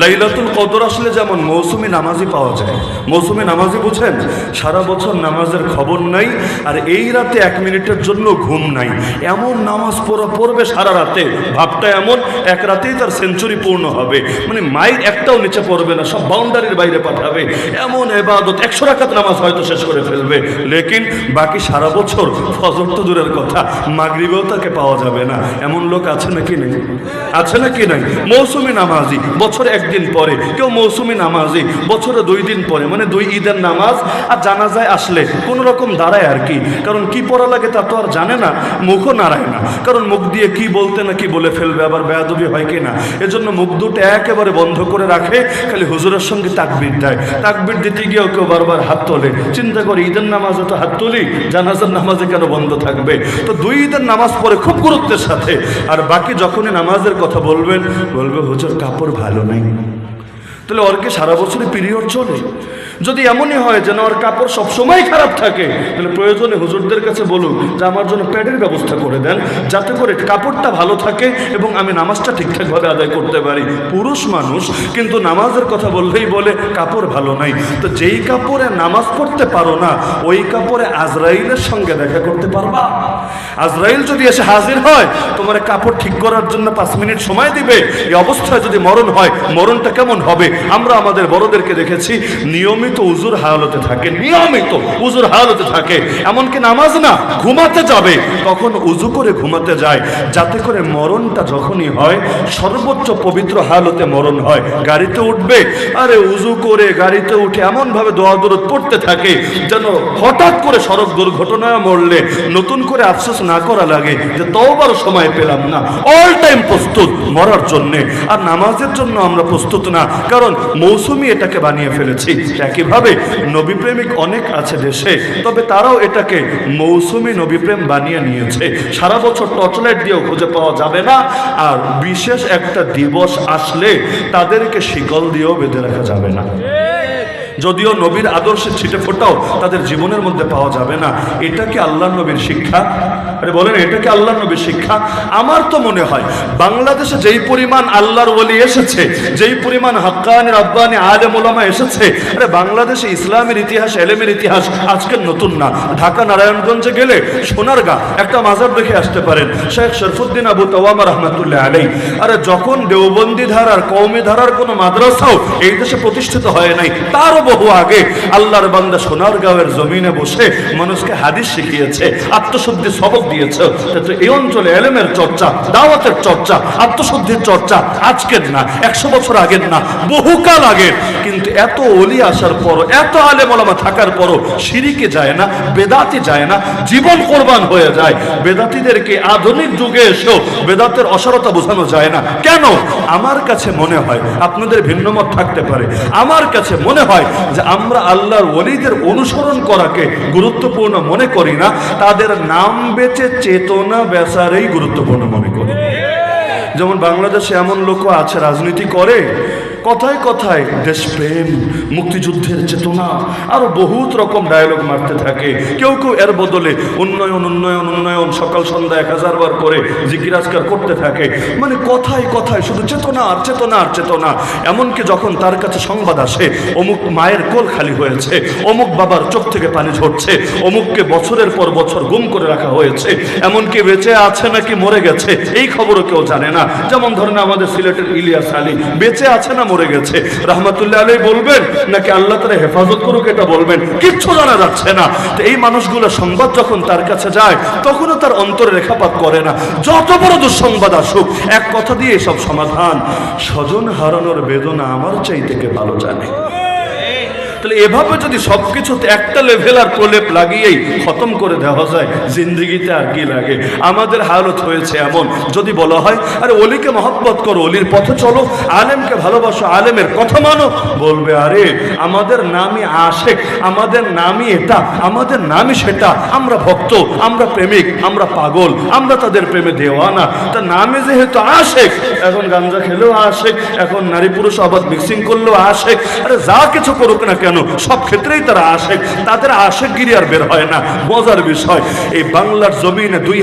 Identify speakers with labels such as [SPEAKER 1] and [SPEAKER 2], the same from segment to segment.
[SPEAKER 1] লাইলাতুল কদর আসলে যেমন মৌসুমি নামাজি পাওয়া যায়। মৌসুমি নামাজি বুঝেন? সারা বছর নামাজের খবর নাই, আর এই রাতে এক মিনিটের জন্য ঘুম নাই। এমন নামাজ পড়া পড়বে সারা রাতে। ভাবটা এমন, এক রাতেই তার সেঞ্চুরি পূর্ণ হবে। মানে মাইল একটাও নিচে পড়বে না, সব বাউন্ডারির বাইরে পাঠাবে। এমন এবাদত, একশো রাখাত নামাজ হয়তো শেষ করে ফেলবে। লেকিন বাকি সারা বছর ফজর তো দূরের কথা, মাগরিবেও তাকে পাওয়া যাবে না। এমন লোক আছে নাকি নেই? আছে নাকি নাই? মৌসুমি নামাজি, বছরে একদিন পরে, কেউ মৌসুমি নামাজি, বছরে দুই দিন পরে মানে দুই ঈদের নামাজ আর জানাজায় আসলে, কোন রকম দাঁড়ায় আর কি। কারণ কি পড়া লাগে তা তো আর জানে না, মুখও নাড়ায় না। কারণ মুখ দিয়ে কি বলতে না কি বলে ফেলবে, আবার বেয়াদবি হয় কি না? এজন্য মুখ দুটো একেবারে বন্ধ করে রাখে, খালি হুজুরের সঙ্গে তাকবির দেয়। তাকবির দিতে গিয়েও কেউ বারবার হাত তোলে। চিন্তা করে, ঈদের নামাজে তো হাত তুলি, জানাজার নামাজে কেন বন্ধ থাকবে? তো দুই ঈদের নামাজ পড়ে খুব গুরুত্বের সাথে। আর বাকি যখনই নামাজের কথা বলবেন, বলবে, হুজুর, কাপড় ভালো নেই। তাহলে অর্কে সারা বছরই পিরিয়ড চলে। যদি এমনই হয় যেন ওর কাপড় সবসময় খারাপ থাকে, তাহলে প্রয়োজনে হুজুরদের কাছে বলুন যে আমার জন্য প্যাডের ব্যবস্থা করে দেন, যাতে করে কাপড়টা ভালো থাকে এবং আমি নামাজটা ঠিকঠাকভাবে আদায় করতে পারি। পুরুষ মানুষ কিন্তু নামাজের কথা বললেই বলে, কাপড় ভালো নাই। তো যেই কাপড়ে নামাজ পড়তে পারো না, ওই কাপড়ে আজরাইলের সঙ্গে দেখা করতে পারবা। আজরাইল যদি এসে হাজির হয়, তোমার কাপড় ঠিক করার জন্য পাঁচ মিনিট সময় দিবে। এই অবস্থায় যদি মরণ হয়, মরণটা কেমন হবে? আমরা আমাদের বড়দেরকে দেখেছি, নিয়মিত উজুর হালতে থাকে, নিয়মিত উজুর হালতে থাকে। এমনকি নামাজ না, ঘুমাতে যাবে। তখন উজু করে ঘুমাতে যায়, যাতে করে মরণটা যখনই হয়, সর্বোচ্চ পবিত্র হালতে মরণ হয়। গাড়িতে উঠবে, আরে উজু করে গাড়িতে উঠে এমন ভাবে দোয়া দরদ পড়তে থাকে, যেন হঠাৎ করে সড়ক দুর্ঘটনায় মরলে নতুন করে আফসোস না করা লাগে যে তওবার সময় পেলাম না। অল টাইম প্রস্তুত মরার জন্যে। আর নামাজের জন্য আমরা প্রস্তুত না, কারণ মৌসুমি এটাকে বানিয়ে ফেলেছি। একইভাবে নবী প্রেমিক অনেক আছে দেশে, তবে তারাও এটাকে মৌসুমি নবী প্রেম বানিয়ে নিয়েছে। সারা বছর টর্চলাইট দিয়েও খুঁজে পাওয়া যাবে না, আর বিশেষ একটা দিবস আসলে তাদেরকে শিকল দিয়েও বেঁধে রাখা যাবে না। যদিও নবীর আদর্শে ছিটে ফোটাও তাদের জীবনের মধ্যে পাওয়া যাবে না। এটা কি আল্লাহ নবীর শিক্ষা? আরে বলেন, এটা কি আল্লাহ নবীর শিক্ষা? আমার তো মনে হয় বাংলাদেশে যেই পরিমাণ আল্লাহর ওলি এসেছে, যেই পরিমাণ হাক্কানি, রাব্বানি, আলেম ওলামা এসেছে, আরে বাংলাদেশে ইসলামের ইতিহাস, এলেমের ইতিহাস আজকের নতুন না। ঢাকা, নারায়ণগঞ্জে গেলে সোনারগা একটা মাজার দেখে আসতে পারেন, শেখ শরফুদ্দিন আবু তাওয়ামা রহমতুল্লাহ আলাই আরে যখন দেওবন্দি ধারার কৌমি ধারার কোনো মাদ্রাসাও এই দেশে প্রতিষ্ঠিত হয় নাই, তারও বহু আগে। আল্লাহর বান্দা সোনারগাঁওয়ের জমিনে বসে মানুষকে হাদিস শিখিয়েছে আত্মশুদ্ধি সবক দিয়েছে। তো এই অঞ্চলে এলেমের চর্চা, দাওয়াতের চর্চা, আত্মশুদ্ধির চর্চা আজকের না, একশো বছর আগের না, বহুকাল আগের। কিন্তু এত অলি আসার পর এত আলেম ওলামা থাকার পরও সিঁড়িকে যায় না, বেদাতি যায় না, জীবন কোরবান হয়ে যায়। বেদাতিদেরকে আধুনিক যুগে এসেও বেদাতের অসারতা বোঝানো যায় না। কেন? আমার কাছে মনে হয়, আপনাদের ভিন্নমত থাকতে পারে। আমার কাছে মনে হয় যে আমরা আল্লাহর ওলিদের অনুসরণ করাকে গুরুত্বপূর্ণ মনে করি না, তাদের নাম বেচে চেতনা বেচারেই গুরুত্বপূর্ণ মনে করি। যেমন বাংলাদেশে এমন লোক আছে, রাজনীতি করে কথায় কথায় দেশপ্রেম মুক্তিযুদ্ধের চেতনা, আরও বহুত রকম ডায়লগ মারতে থাকে। কেউ কেউ এর বদলে উন্নয়ন উন্নয়ন উন্নয়ন, সকাল সন্ধ্যা এক হাজার বার করে জিকিরাজকার করতে থাকে। মানে কথায় কথায় শুধু চেতনা আর চেতনা আর চেতনা। এমনকি যখন তার কাছে সংবাদ আসে, অমুক মায়ের কোল খালি হয়েছে, অমুক বাবার চোখ থেকে পানি ঝরছে, অমুককে বছরের পর বছর গুম করে রাখা হয়েছে, এমনকি বেঁচে আছে নাকি মরে গেছে, এই খবরও কেউ জানে না। যেমন ধরেন আমাদের সিলেটের ইলিয়াস আলী, বেঁচে আছে না মরে গেছে। রহমতুল্লাহ আলী বলবেন, নাকি আল্লাহ তারা হেফাজত করুক এটা বলবেন? কিচ্ছু জানা যাচ্ছে না। তো এই মানুষগুলো সংবাদ যখন তার কাছে যায়, তখনও তার অন্তরে রেখাপাত করে না। যত বড় দুঃসংবাদ আসুক, এক কথা দিয়ে সব সমাধান। স্বজন হারানোর বেদনা আমার চাইতে কে ভালো জানে? তাহলে এভাবে যদি সবকিছুতে একটা লেভেল আর প্রলেপ লাগিয়েই খতম করে দেওয়া যায়, জিন্দিগিতে আর কি লাগে? আমাদের হালত হয়েছে এমন। যদি বলা হয়, আরে অলিকে মহব্বত করো, অলির পথে চলো, আলেমকে ভালোবাসো, আলেমের কথা মানো, বলবে, আরে, আমাদের নামই আশেক, আমাদের নামই এটা, আমাদের নামই সেটা। আমরা ভক্ত, আমরা প্রেমিক, আমরা পাগল, আমরা তাদের প্রেমে দেওয়ানা। তা নামে যেহেতু আশেক এখন গাঞ্জা খেলেও আশেক, এখন নারী পুরুষ আবাদ মিক্সিং করলেও আশেক। আরে যা কিছু করুক না কেন, সব ক্ষেত্রেই তারা আশেক। তাদের আশেকগিরি আর বের হয় না। মজার বিষয়, এই বাংলার জমিনে দুই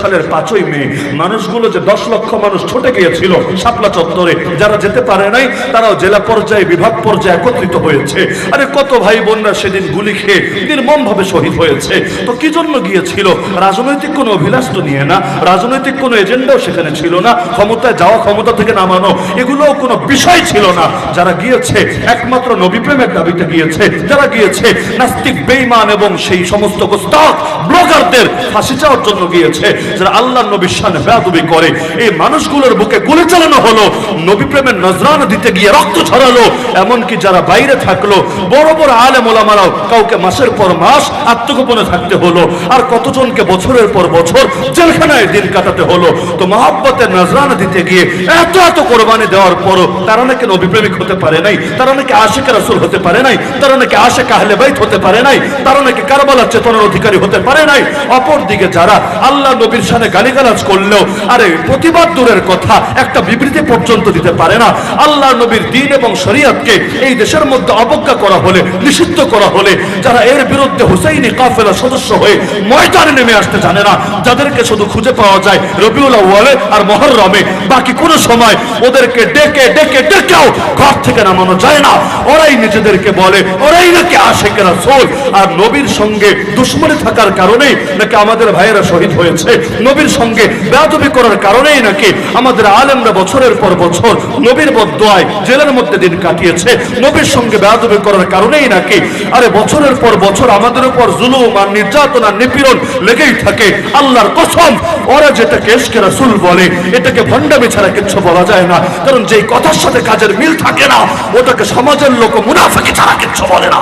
[SPEAKER 1] সালের পাঁচই মে, মানুষগুলো যে দশ লক্ষ মানুষ ছুটে গিয়েছিল শাপলা চত্বরে, যারা যেতে পারে নাই, তারাও জেলা পর্যায়ে, বিভাগ পর্যায়ে একত্রিত হয়েছে। আরে কত ভাই বোনরা সেদিন গুলি খেয়ে নির্মম ভাবে শহীদ হয়েছে। তো কি জন্য গিয়েছিল? রাজনৈতিক কোনো অভিলাষ তো নিয়ে না। রাজনৈতিক কোনো এজেন্ডাও সেখানে ছিল না। ক্ষমতায় যাওয়া ক্ষমতা থেকে নামানো, এগুলোও কোনো বিষয় ছিল না। যারা গিয়েছে, একমাত্র নবী প্রেমের দাবিতে গিয়েছে। যারা গিয়েছে, নাস্তিক, বেঈমান এবং সেই সমস্ত গোস্তাক ব্লগারদের ফাঁসি চাওয়ার জন্য গিয়েছে। যারা আল্লাহ নবীর সামনে বেয়াদবি করে, এই মানুষগুলোর বুকে গুলি চালানো হলো, নবী প্রেমের নজরানা দিতে গিয়ে রক্ত ছড়ালো। এমনকি যারা বাইরে থাকল, বড় বড় আলেম ওলামারাও কাউকে মাসের পর মাস আত্মগোপনে থাকতে হলো। আর কতজনকে বছরের পর বছর জেলখানায় দিন কাটাতে হলো। তো মহাব্বতের নজরানা দিতে গিয়ে এত এত কোরবানি দেওয়ার পরও তারা নাকি নবী প্রেমিক হতে পারে নাই, তারা নাকি আশেখ রাসুল হতে পারে নাই, তারা নাকি আশেখ আহলে বাইত হতে পারে নাই, তারা নাকি কারবালার চেতনার অধিকারী হতে পারে নাই। অপর দিকে যারা আল্লাহ নবীর সামনে গালিগালাজ করলেও, আরে প্রতিবাদ দূরের কথা, একটা বিবৃতি পর্যন্ত দিতে পারে না। আল্লাহ নবীর দিন এবং শরিয়তকে এই দেশের মধ্যে অবজ্ঞা করা হলে, নিষিদ্ধ করা হলে, যারা এর বিরুদ্ধে হুসাইনি কাফেলা সদস্য হয়ে ময়দানে নেমে আসতে জানে না, যাদেরকে শুধু খুঁজে পাওয়া যায় রবিউল আউয়ালে আর মহরমে বাকি কোনো সময় ওদেরকে ডেকে ডেকে, ডেকেও ঘর থেকে নামানো যায় না। ওরাই নিজেদেরকে বলে, ওরাই নাকি আশেকেরা সোল আর নবীর সঙ্গে দুশ্মনী থাকার কারণেই নাকি আমাদের ভাইয়েরা শহীদ হয়েছে। নবীর সঙ্গে বেয়াদবি করার কারণেই নাকি আমাদের আলেমরা বছরের পর বছর নবীর বদোয়ায় জেলের মধ্যে দিন কাটিয়েছে। নবীর সঙ্গে বেয়াদবি করার কারণেই নাকি আরে বছরের পর বছর আমাদের উপর জুলুম আর নির্যাতন আর নিপীড়ন লেগেই থাকে। আল্লাহর কসম, ওরা যেটাকে এসকে রাসুল বলে, এটাকে ভণ্ডামি ছাড়া কিচ্ছু বলা যায় না। কারণ যেই কথার সাথে কাজের মিল থাকে না, ওটাকে সমাজের লোক মুনাফাকে ছাড়া কিচ্ছু বলে না।